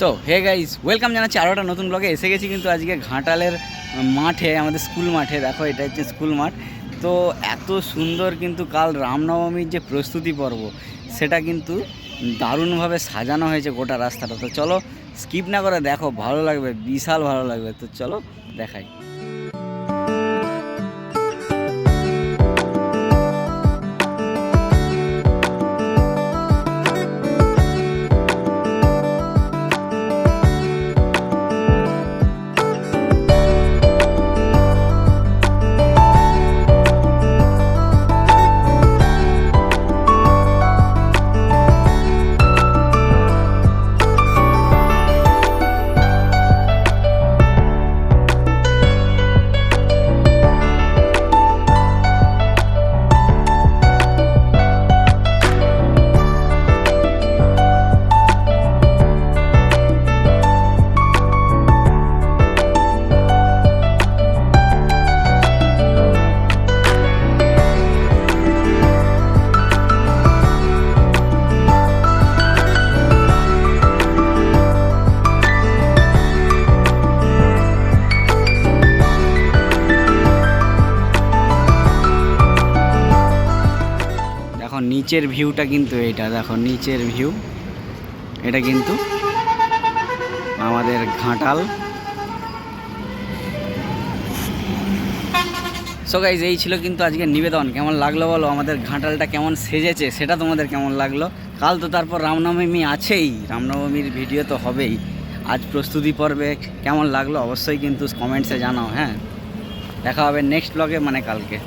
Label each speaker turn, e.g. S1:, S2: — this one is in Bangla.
S1: সো হে গাইজ ওয়েলকাম জানাচ্ছি আরও একটা নতুন ব্লগে এসে গেছি কিন্তু আজকে ঘাটালের মাঠে, আমাদের স্কুল মাঠে। দেখো, এটা হচ্ছে স্কুল মাঠ। তো এত সুন্দর কিন্তু কাল রামনবমীর যে প্রস্তুতি পর্ব, সেটা কিন্তু দারুণভাবে সাজানো হয়েছে গোটা রাস্তাটা। তো চলো স্কিপ না করে দেখো, ভালো লাগবে, বিশাল ভালো লাগবে। তো চলো, দেখাই। নিচের ভিউটা কিন্তু এটা, দেখো নিচের ভিউ। এটা কিন্তু আমাদের ঘাটাল। সো গাইজ এই ছিল কিন্তু আজকে নিবেদন। কেমন লাগল বলো? আমাদের ঘাটালটা কেমন সেজেছে, সেটা তোমাদের কেমন লাগল? কাল তো তারপর রামনবমী আছেই। রামনবমীর ভিডিও তো হবেই। আজ প্রস্তুতি পর্বে কেমন লাগল অবশ্যই কিন্তু কমেন্টসে জানাও হ্যাঁ? দেখা হবে নেক্সট ব্লগে মানে কালকে।